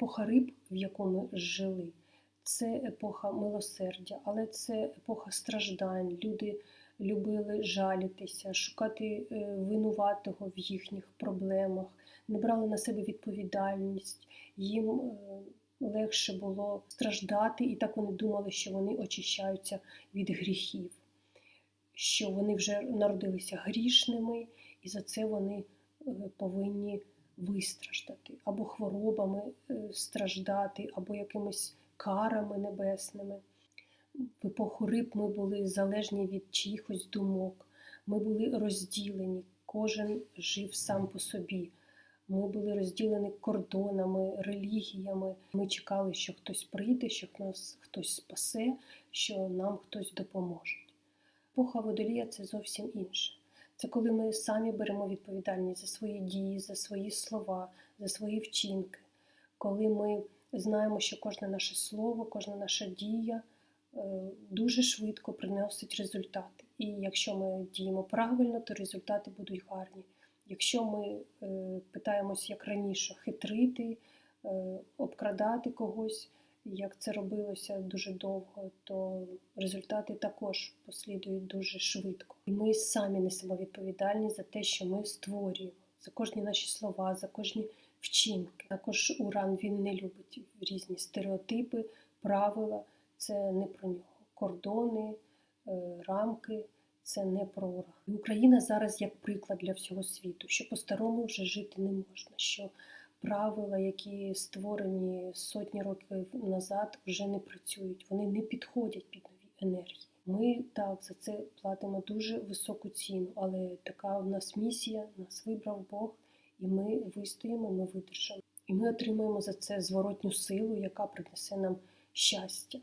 епоха риб, в яку ми жили, це епоха милосердя, але це епоха страждань. Люди любили жалітися, шукати е, винуватого в їхніх проблемах, не брали на себе відповідальність. Їм е, легше було страждати, і так вони думали, що вони очищаються від гріхів, що вони вже народилися грішними, і за це вони е, повинні вистраждати, або хворобами е, страждати, або якимись карами небесними. В епоху риб ми були залежні від чиїхось думок, ми були розділені, кожен жив сам по собі. Ми були розділені кордонами, релігіями. Ми чекали, що хтось прийде, що нас хтось спасе, що нам хтось допоможе. Епоха водолія це зовсім інше. Це коли ми самі беремо відповідальність за свої дії, за свої слова, за свої вчинки, коли ми знаємо, що кожне наше слово, кожна наша дія е, дуже швидко приносить результати. І якщо ми діємо правильно, то результати будуть гарні. Якщо ми е, питаємось, як раніше, хитрити, е, обкрадати когось, як це робилося дуже довго, то результати також послідують дуже швидко. І ми самі несемо відповідальність за те, що ми створюємо, за кожні наші слова, за кожні вчинки. Також Уран він не любить різні стереотипи, правила. Це не про нього. Кордони, е, рамки це не про уран. Україна зараз як приклад для всього світу, що по-старому вже жити не можна. що правила, які створені сотні років назад, вже не працюють. Вони не підходять під нові енергії. Ми так за це платимо дуже високу ціну, але така у нас місія, нас вибрав Бог, і ми вистоїмо, ми видержимо. І ми отримаємо за це зворотню силу, яка принесе нам щастя.